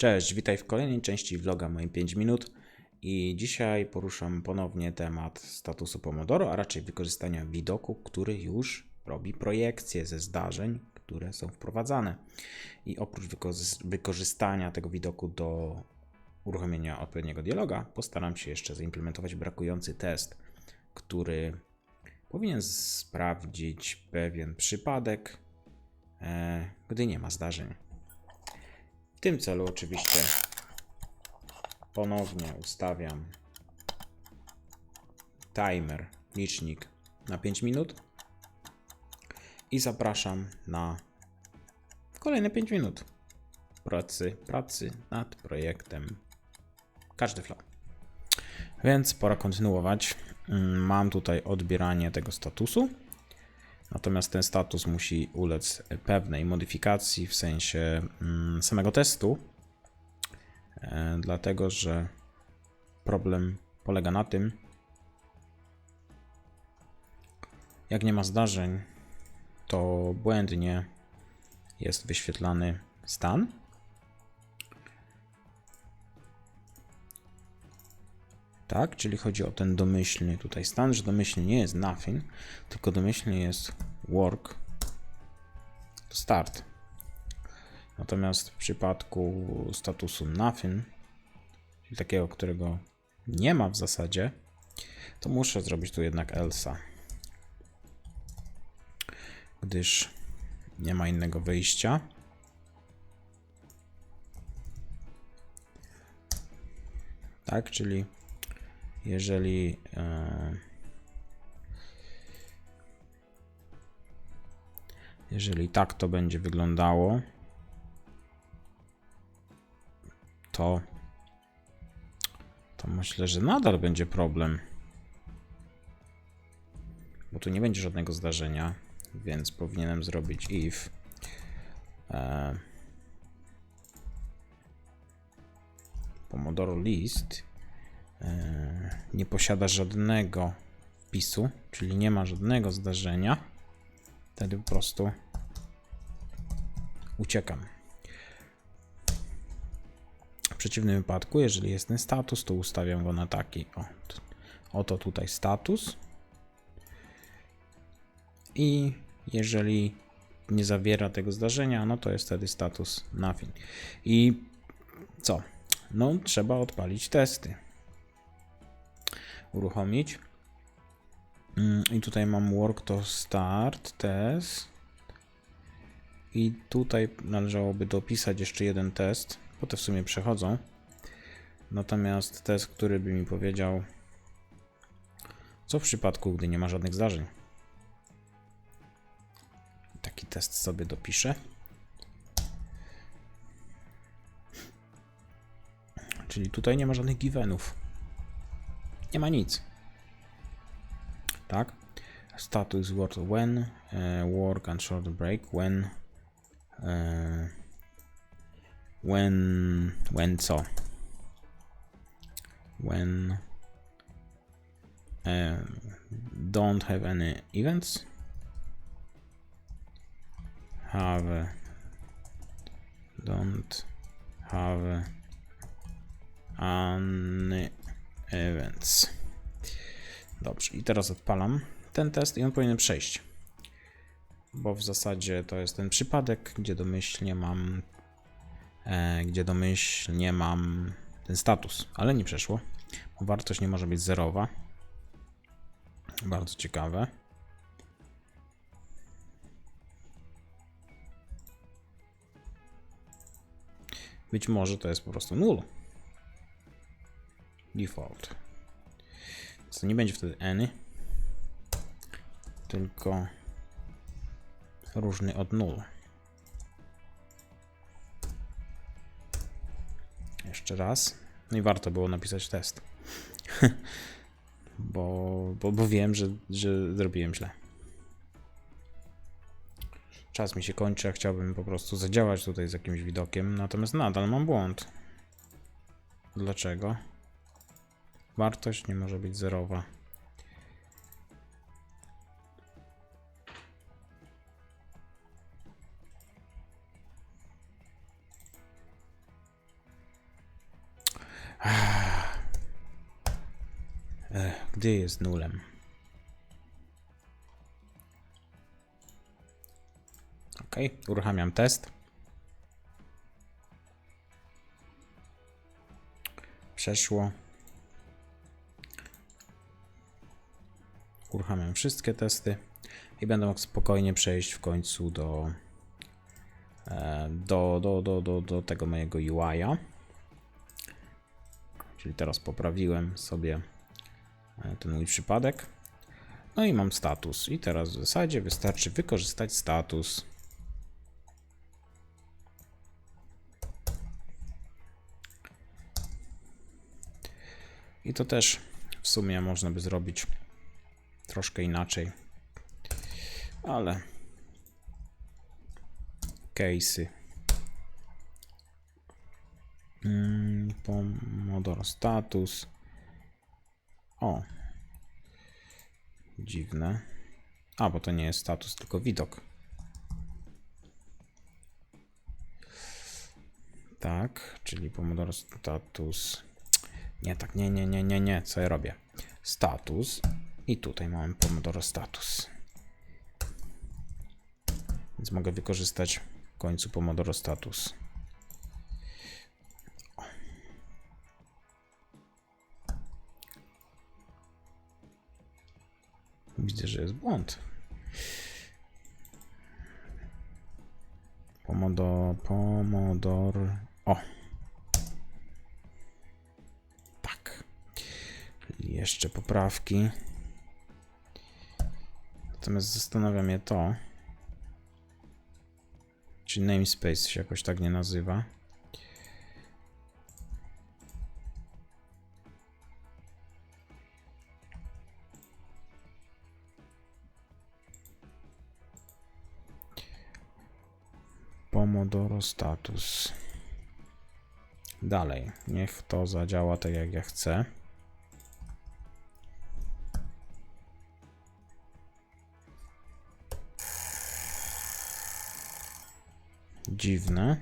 Cześć, witaj w kolejnej części vloga moje 5 minut i dzisiaj poruszam ponownie temat statusu Pomodoro, a raczej wykorzystania widoku, który już robi projekcje ze zdarzeń, które są wprowadzane. I oprócz wykorzy- wykorzystania tego widoku do uruchomienia odpowiedniego dialoga, postaram się jeszcze zaimplementować brakujący test, który powinien sprawdzić pewien przypadek, e, gdy nie ma zdarzeń. W tym celu oczywiście ponownie ustawiam timer, licznik na 5 minut i zapraszam na kolejne 5 minut pracy, pracy nad projektem każdy flow. Więc pora kontynuować. Mm, Mam tutaj odbieranie tego statusu. Natomiast ten status musi ulec pewnej modyfikacji w sensie mm, samego testu, e, dlatego że problem polega na tym, jak nie ma zdarzeń, to błędnie jest wyświetlany stan. Tak, czyli chodzi o ten domyślny tutaj stan, że domyślnie nie jest nothing, tylko domyślnie jest work start. Natomiast w przypadku statusu nothing, czyli takiego, którego nie ma w zasadzie, to muszę zrobić tu jednak elsa. Gdyż nie ma innego wyjścia. Tak, czyli jeżeli e, jeżeli tak to będzie wyglądało, to to myślę, że nadal będzie problem. Bo tu nie będzie żadnego zdarzenia, więc powinienem zrobić if e, Pomodoro list nie posiada żadnego wpisu, czyli nie ma żadnego zdarzenia, wtedy po prostu uciekam. W przeciwnym wypadku, jeżeli jest ten status, to ustawiam go na taki. O, oto tutaj status. I jeżeli nie zawiera tego zdarzenia, no to jest wtedy status nothing. I co? No, trzeba odpalić testy. Uruchomić. Mm, I tutaj mam work to start test. I tutaj należałoby dopisać jeszcze jeden test, bo te w sumie przechodzą. Natomiast test, który by mi powiedział, co w przypadku, gdy nie ma żadnych zdarzeń. Taki test sobie dopiszę. Czyli tutaj nie ma żadnych givenów. Nie ma nic. Tak? Status word when, work and short break, when, when, when co? When don't have any events, have, don't have any events. Dobrze, i teraz odpalam ten test i on powinien przejść. Bo w zasadzie to jest ten przypadek, gdzie domyślnie mam e, gdzie domyślnie mam ten status, ale nie przeszło. Bo wartość nie może być zerowa. Bardzo ciekawe. Być może to jest po prostu null. Default. Co nie będzie wtedy any, tylko różny od null. Jeszcze raz. No i warto było napisać test. bo, bo, bo wiem, że, że zrobiłem źle. Czas mi się kończy, a chciałbym po prostu zadziałać tutaj z jakimś widokiem, natomiast nadal mam błąd. Dlaczego? Wartość nie może być zerowa. Gdzie jest nulem? OK, uruchamiam test. Przeszło. Uruchamiam wszystkie testy i będę mógł spokojnie przejść w końcu do, e, do, do, do, do, do tego mojego UI-a. Czyli teraz poprawiłem sobie e, ten mój przypadek. No i mam status. I teraz w zasadzie wystarczy wykorzystać status. I to też w sumie można by zrobić troszkę inaczej. Ale case'y. Mm, Pomodoro status. O. Dziwne. A, bo to nie jest status, tylko widok. Tak, czyli Pomodoro status. Nie, tak, nie, nie, nie, nie, nie. Co ja robię? Status. I tutaj mamy Pomodoro status. Więc mogę wykorzystać w końcu Pomodoro status. Widzę, że jest błąd. Pomodoro, Pomodoro. O. Tak. Jeszcze poprawki. Natomiast zastanawia mnie to, czy namespace się jakoś tak nie nazywa. Pomodoro status. Dalej, niech to zadziała tak jak ja chcę. Dziwne.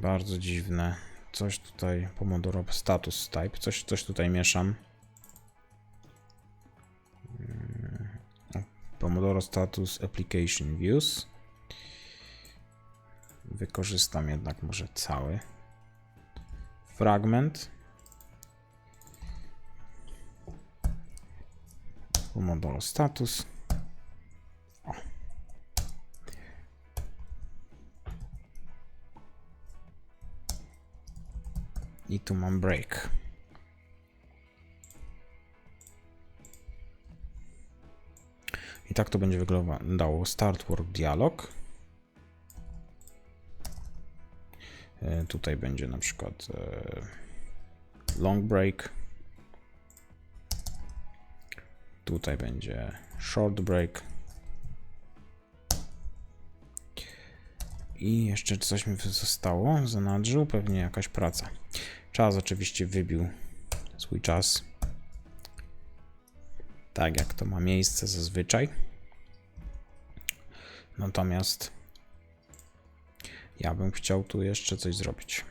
Bardzo dziwne. Coś tutaj, Pomodoro status type, coś, coś tutaj mieszam. Pomodoro status application views. Wykorzystam jednak może cały fragment. Pomodoro status. I tu mam break. I tak to będzie wyglądało. Start work dialog. E, Tutaj będzie na przykład e, long break. Tutaj będzie short break. I jeszcze coś mi zostało w zanadrzu, pewnie jakaś praca. Czas oczywiście wybił swój czas. Tak jak to ma miejsce zazwyczaj. Natomiast ja bym chciał tu jeszcze coś zrobić.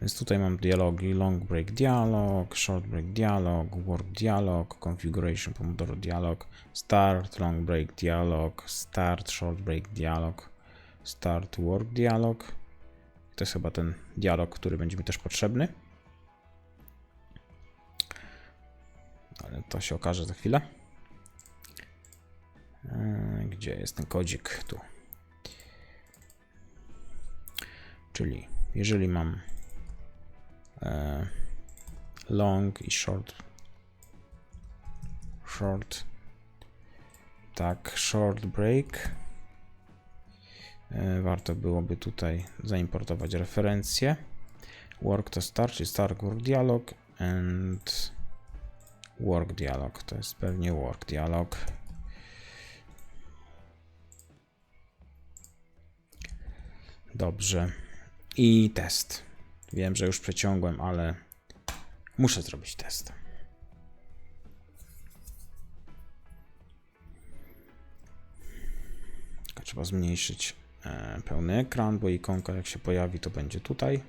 Więc tutaj mam dialogi, long break dialog, short break dialog, work dialog, configuration pomodoro dialog, start long break dialog, start short break dialog, start work dialog. To jest chyba ten dialog, który będzie mi też potrzebny. Ale to się okaże za chwilę. Eee, Gdzie jest ten kodzik? Tu. Czyli jeżeli mam e, long i short. Short. Tak, short break. E, Warto byłoby tutaj zaimportować referencję. Work to start, czyli start work dialog and work dialog. To jest pewnie work dialog. Dobrze. I test. Wiem, że już przeciągłem, ale muszę zrobić test. Trzeba zmniejszyć pełny ekran, bo ikonka jak się pojawi, to będzie tutaj.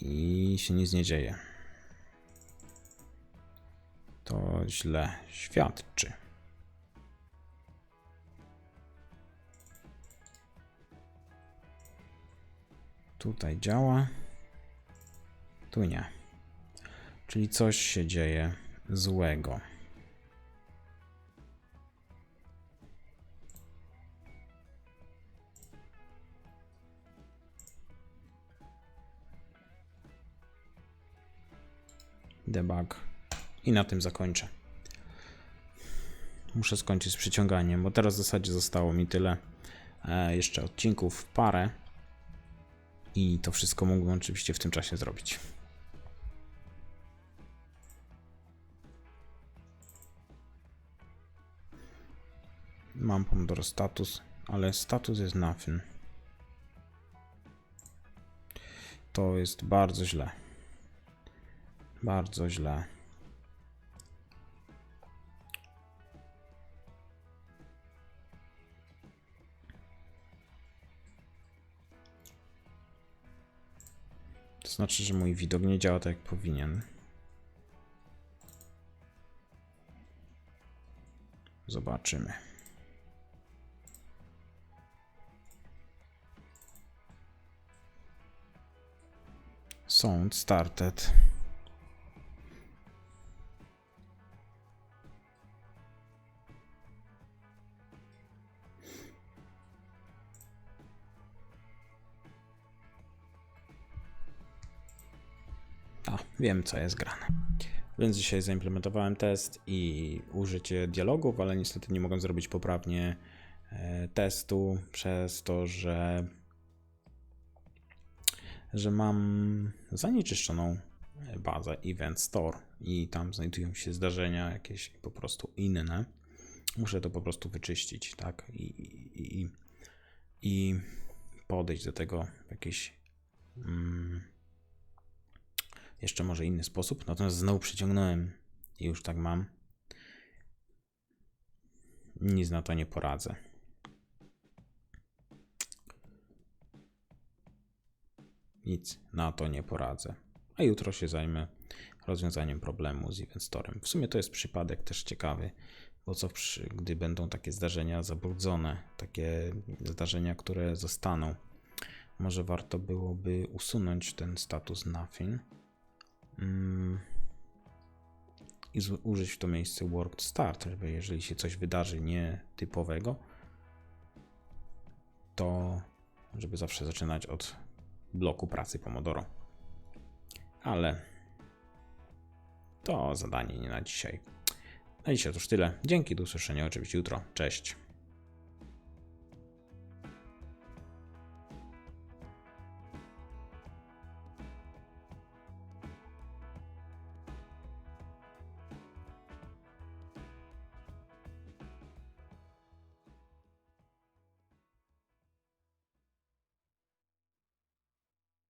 I się nic nie dzieje. To źle świadczy. Tutaj działa. Tu nie. Czyli coś się dzieje złego. Debug. I na tym zakończę. Muszę skończyć z przyciąganiem, bo teraz w zasadzie zostało mi tyle e, jeszcze odcinków parę. I to wszystko mógłbym oczywiście w tym czasie zrobić. Mam Pomodoro status, ale status jest nothing. To jest bardzo źle. Bardzo źle. To znaczy, że mój widok nie działa tak jak powinien. Zobaczymy. Sound started. A, wiem co jest grane. Więc dzisiaj zaimplementowałem test i użycie dialogów, ale niestety nie mogłem zrobić poprawnie e, testu przez to, że że mam zanieczyszczoną bazę Event Store i tam znajdują się zdarzenia jakieś po prostu inne. Muszę to po prostu wyczyścić, tak? I, i, i, i podejść do tego w jakiś mm, jeszcze może inny sposób. Natomiast znowu przyciągnąłem i już tak mam. Nic na to nie poradzę. Nic na to nie poradzę. A jutro się zajmę rozwiązaniem problemu z Event Storem. W sumie to jest przypadek też ciekawy, bo co przy, gdy będą takie zdarzenia zabrudzone, takie zdarzenia, które zostaną, może warto byłoby usunąć ten status nothing mm, i z- użyć w to miejsce worked start, żeby jeżeli się coś wydarzy nietypowego, to żeby zawsze zaczynać od bloku pracy Pomodoro. Ale to zadanie nie na dzisiaj. Na dzisiaj to już tyle. Dzięki, do usłyszenia oczywiście jutro. Cześć.